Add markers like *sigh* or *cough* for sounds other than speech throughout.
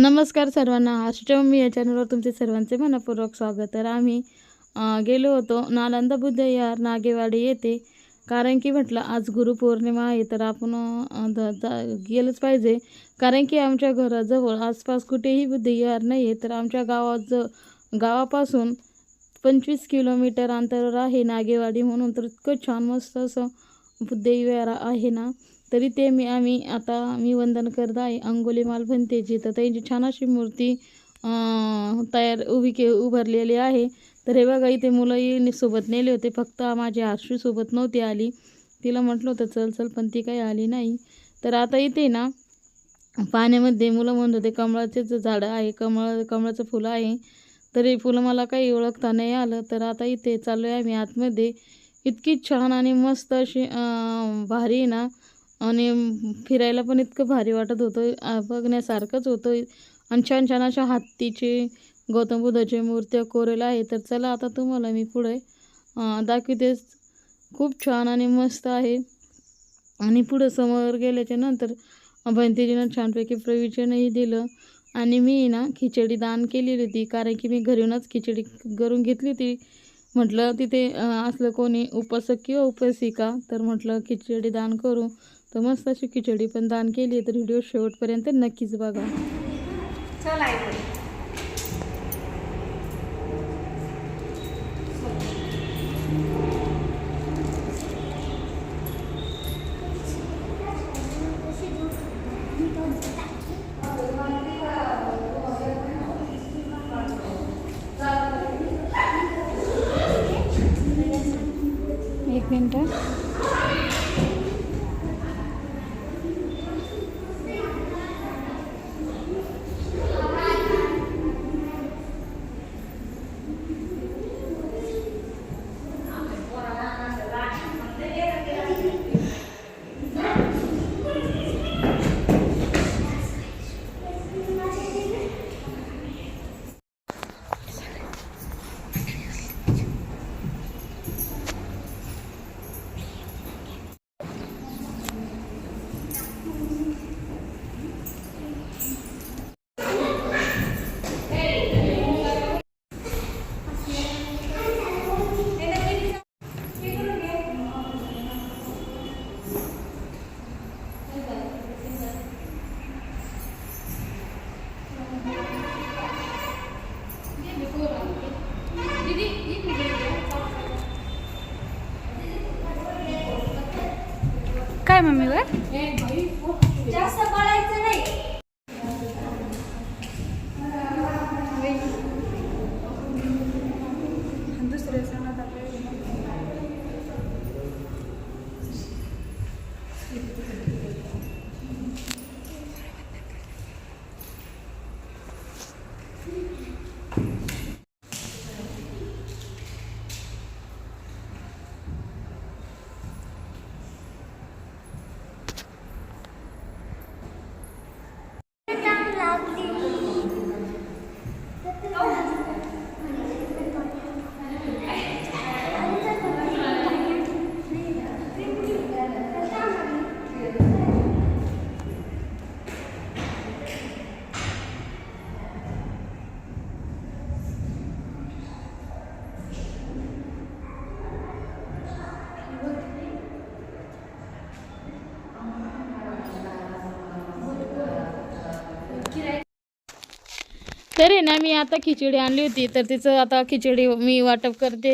नमस्कार सर्वांना. अष्टमी या चॅनलवर तुमचे सर्वांचे मनपूर्वक स्वागत. तर आम्ही गेलो होतो. नालंदा बुद्ध यार नागेवाडी येथे. कारण की म्हटलं आज गुरुपौर्णिमा आहे तर आपण गेलंच पाहिजे. कारण की आमच्या घराजवळ आसपास कुठेही बुद्धविहार नाही आहे तर आमच्या गावाज गावापासून पंचवीस किलोमीटर अंतरावर आहे नागेवाडी म्हणून. तर इतकं छान मस्त असं बुद्धविहार आहे ना. तरी ते मी आम्ही आता मी वंदन करत आहे. अंगोली मालभंतेची तर त्यांची छान अशी मूर्ती तयार उभी के उभारलेली आहे. तर हे बघा इथे मुलंही सोबत नेले होते. फक्त माझी आरशी सोबत नव्हती आली. तिला म्हटलं होतं चल चल पण ती काही आली नाही. तर आता इथे ना पाण्यामध्ये मुलं म्हणत होते कमळाचेच झाडं आहे. कमळ कमळाचं फुलं आहे. तरी फुलं मला काही ओळखता नाही आलं. तर आता इथे चाललो आहे आम्ही आतमध्ये. इतकी छान आणि मस्त अशी भारी आहे ना आणि फिरायला पण इतकं भारी वाटत होतं. बघण्यासारखंच होतं. आणि छान छान अशा हत्तीचे गौतम बुद्धाचे मूर्त्या कोरेला आहे. तर चला आता तुम्हाला मी पुढे दाखवतेच खूप छान आणि मस्त आहे. आणि पुढं समोर गेल्याच्यानंतर भंतीजीनं छानपैकी प्रविचनही दिलं. आणि मी ना खिचडी दान केलेली होती. कारण की मी घरूनच खिचडी करून घेतली होती. म्हटलं तिथे असलं कोणी उपासक किंवा उपासिका तर म्हटलं खिचडी दान करू. तर मस्त अशी खिचडी पण दान केली आहे तर व्हिडिओ शेवटपर्यंत नक्कीच बघा. चला मम्मीवर? जास्त पळायचं नाही दुसऱ्या सणात तर आहे ना मी आता खिचडी आणली होती तर तिचं आता खिचडी मी वाटप करते.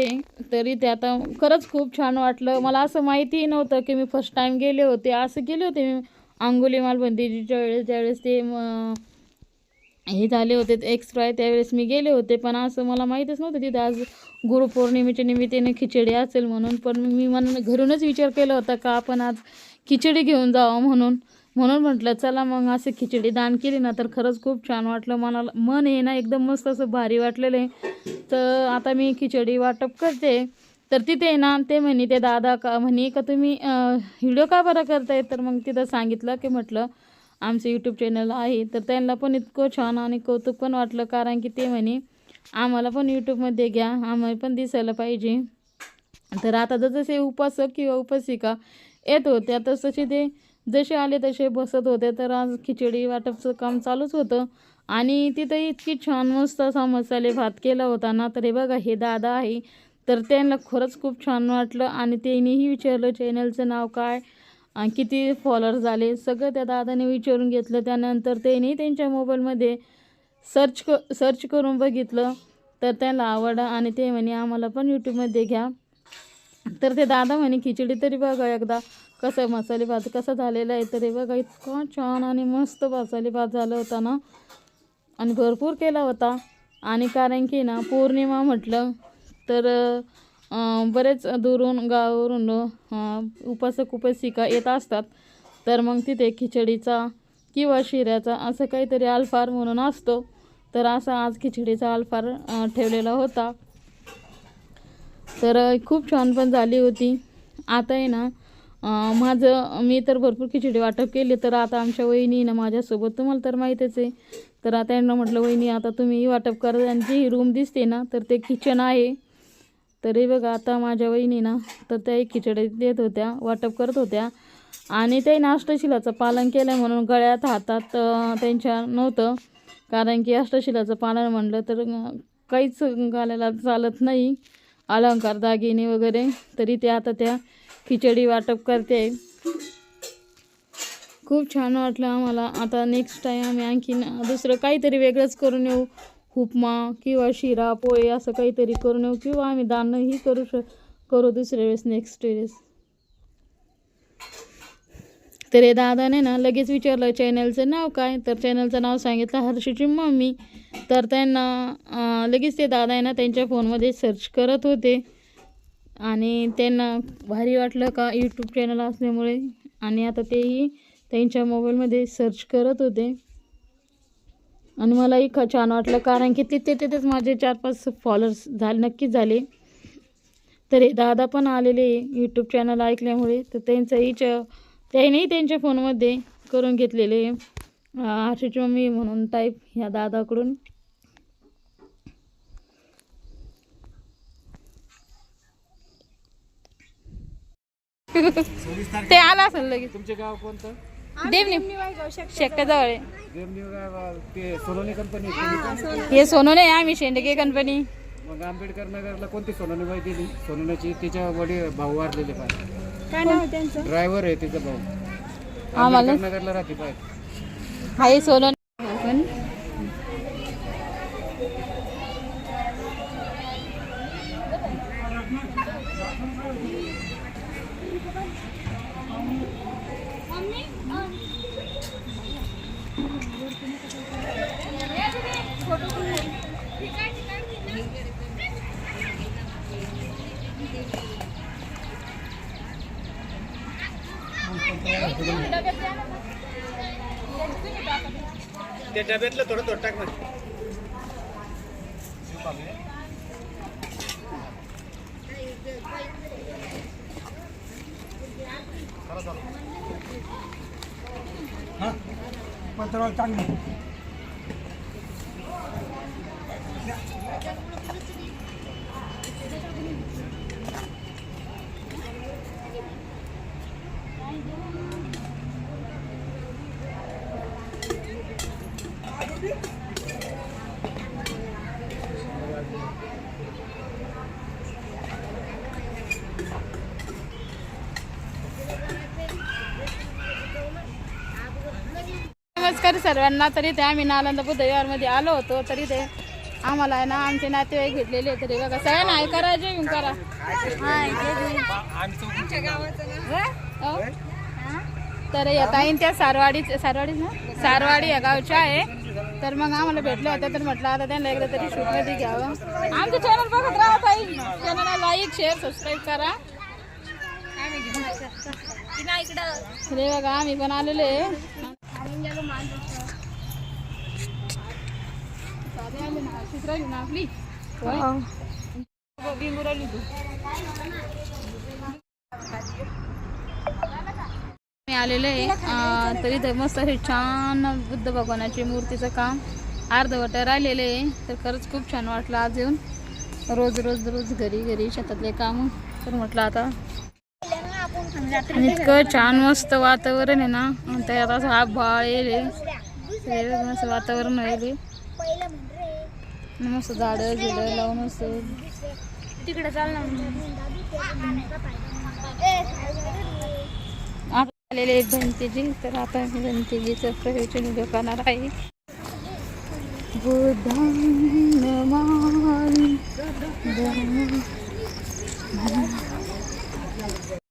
तरी ते आता खरंच खूप छान वाटलं. मला असं माहितीही नव्हतं की मी फर्स्ट टाईम गेले होते. असं गेले होते मी अंगुलीमाल मालबंदीच्या वेळेस ज्यावेळेस ते हे झाले होते एक्स्ट्रा त्यावेळेस मी गेले होते. पण असं मला माहीतच नव्हतं तिथे आज गुरुपौर्णिमेच्या निमित्ताने खिचडी असेल म्हणून. पण मी मन घरूनच विचार केला होता का आपण आज खिचडी घेऊन जावं म्हणून. म्हणून म्हटलं चला मग असे खिचडी दान केली ना तर खरंच खूप छान वाटलं मनाला. मन आहे ना एकदम मस्त असं भारी वाटलेलं आहे. तर आता मी खिचडी वाटप करते. तर तिथे ना ते म्हणे ते दादा का म्हणे का तुम्ही व्हिडिओ का बरं करताय? तर मग तिथं सांगितलं की म्हटलं आमचं यूट्यूब चॅनल आहे. तर त्यांना पण इतकं छान आणि कौतुक पण वाटलं कारण की ते म्हणे आम्हाला पण यूट्यूबमध्ये घ्या आम्हाला पण दिसायला पाहिजे. तर आता जसे उपासक किंवा उपासिका येत होत्या तसं ते जसे आले तसे बसत होते. तर आज खिचडी वाटपचं काम चालूच होतं. आणि तिथं इतकी छान मस्त असा मसाले भात केला होता ना. तर हे बघा हे दादा आहे. तर त्यांना खरंच खूप छान वाटलं. आणि त्यांनीही विचारलं चॅनलचं नाव काय? आणि किती फॉलोअर झाले सगळं त्या दादाने विचारून घेतलं. त्यानंतर त्यांनी त्यांच्या मोबाईलमध्ये सर्च क सर्च करून बघितलं. तर त्यांना आवडलं आणि ते म्हणे आम्हाला पण यूट्यूबमध्ये घ्या. तर ते दादा म्हणे खिचडी तरी बघा एकदा. कसं मसाले भात कसा झालेला आहे तर हे बघा इतका छान आणि मस्त मसाले भात झाला होता ना. आणि भरपूर केला होता. आणि कारण की ना पौर्णिमा म्हटलं तर बरेच दुरून गावावरून उपासक उपासिका येत असतात. तर मग तिथे खिचडीचा किंवा शिऱ्याचा असं काहीतरी अल्फार म्हणून असतो. तर असा आज खिचडीचा अल्फार ठेवलेला होता. तर खूप छान पण झाली होती. आता आहे ना माझं मी तर भरपूर खिचडी वाटप केली तर आता आमच्या वहिनी ना माझ्यासोबत तुम्हाला तर माहीतच आहे. तर आता यांना म्हटलं वहिनी आता तुम्ही वाटप करा आणि जी रूम दिसते ना तर ते किचन आहे. तर हे बघा आता माझ्या वहिनी ना तर त्या एक खिचडी देत होत्या वाटप करत होत्या. आणि ते अष्टशिलाचं पालन केलं म्हणून गळ्यात हातात त्यांच्या नव्हतं. कारण की अष्टशिलाचं पालन म्हणलं तर काहीच घालायला चालत नाही. अलंकार दागिने वगैरे तरी ते आता त्या खिचडी वाटप करते. खूप छान वाटलं आम्हाला. आता नेक्स्ट टाईम आम्ही आणखीन दुसरं काहीतरी वेगळंच करून येऊ. उपमा किंवा शिरा पोहे असं काहीतरी करून येऊ किंवा आम्ही दानही करू श करू दुसऱ्या वेळेस नेक्स्ट वेळेस. तर हे दादाने ना लगेच विचारलं चॅनलचं नाव काय? तर चॅनलचं नाव सांगितलं हर्षीची मम्मी. तर त्यांना लगेच ते दादा आहे ना त्यांच्या फोनमध्ये सर्च करत होते. आणि त्यांना भारी वाटलं का यूट्यूब चॅनल असल्यामुळे. आणि आता तेही त्यांच्या मोबाईलमध्ये सर्च करत होते. आणि मलाही ख छान वाटलं कारण की तिथे तिथेच माझे चार पाच फॉलोअर्स झाले नक्कीच झाले. तर हे दादा पण आलेले यूट्यूब चॅनल ऐकल्यामुळे तर त्यांचंही च त्यानेही त्यांच्या फोनमध्ये करून घेतलेले. हर्षीची मम्मी म्हणून टाईप ह्या दादाकडून. *laughs* ते आला असेल लगेच. तुमचे गाव कोणतं? देवनी शेक्काजवळ आहे. देवनिव गाव ते सोलोनी कंपनी हे सोनूने आहे, आम्ही शेंडगे कंपनी मग आंबेडकर नगरला कोणती सोनोनी बाई दिली सोनोनीची तिच्या वडील भाऊ वारलेले पाहिजे काय नाव आहे त्यांचं? ड्रायव्हर आहे तिचा भाऊ. आम्हाला? आंबेडकर नगरला राहते पाहिजे हाय सोनू पण त्या डब्यातलं थोडं थोडं टाक ना नमस्कार सर्वांना तरी ते आम्ही नालंदा बुद्ध विहारमध्ये आलो होतो तरी ते आम्हाला आहे ना आमचे नातेवाईक भेटलेले तरी बघा. सगळ्यांना आहे करा जेवण करा. हो? तर या ताईन त्या सारवाडी सारवाडी ना? सारवाडी या गावच्या आहे. तर मग आम्हाला भेटले होते तर म्हटलं आता त्यांना एकदा तरी शूटमध्ये घ्यावं. आमचं चॅनल बघत राहा ताई. चॅनलला लाईक शेअर सबस्क्राईब करा. रे बघा आम्ही पण आलेले आहे. साधे आले ना, अशीच राहिली ना आपली होय? हो, बिंगू राहिली तू मी आलेले आहे. अं, तरी मस्त हे छान बुद्ध भगवानाची मूर्तीचं काम. अर्धवट राहिलेले आहे. तर खरंच खूप छान वाटलं आज येऊन. रोज रोज रोज घरी घरी शेतातले काम. तर म्हटलं आता इतकं छान मस्त वातावरण आहे ना. त्यात असं हा बाळ येईल वातावरण राहिले मस्त झाडं झुडं लावून मस्त. तिकडे चाल ना. आलेले आहेत बनतेजी तर आता मी प्रयोजन व्हिडिओ करणार आहे. गोदान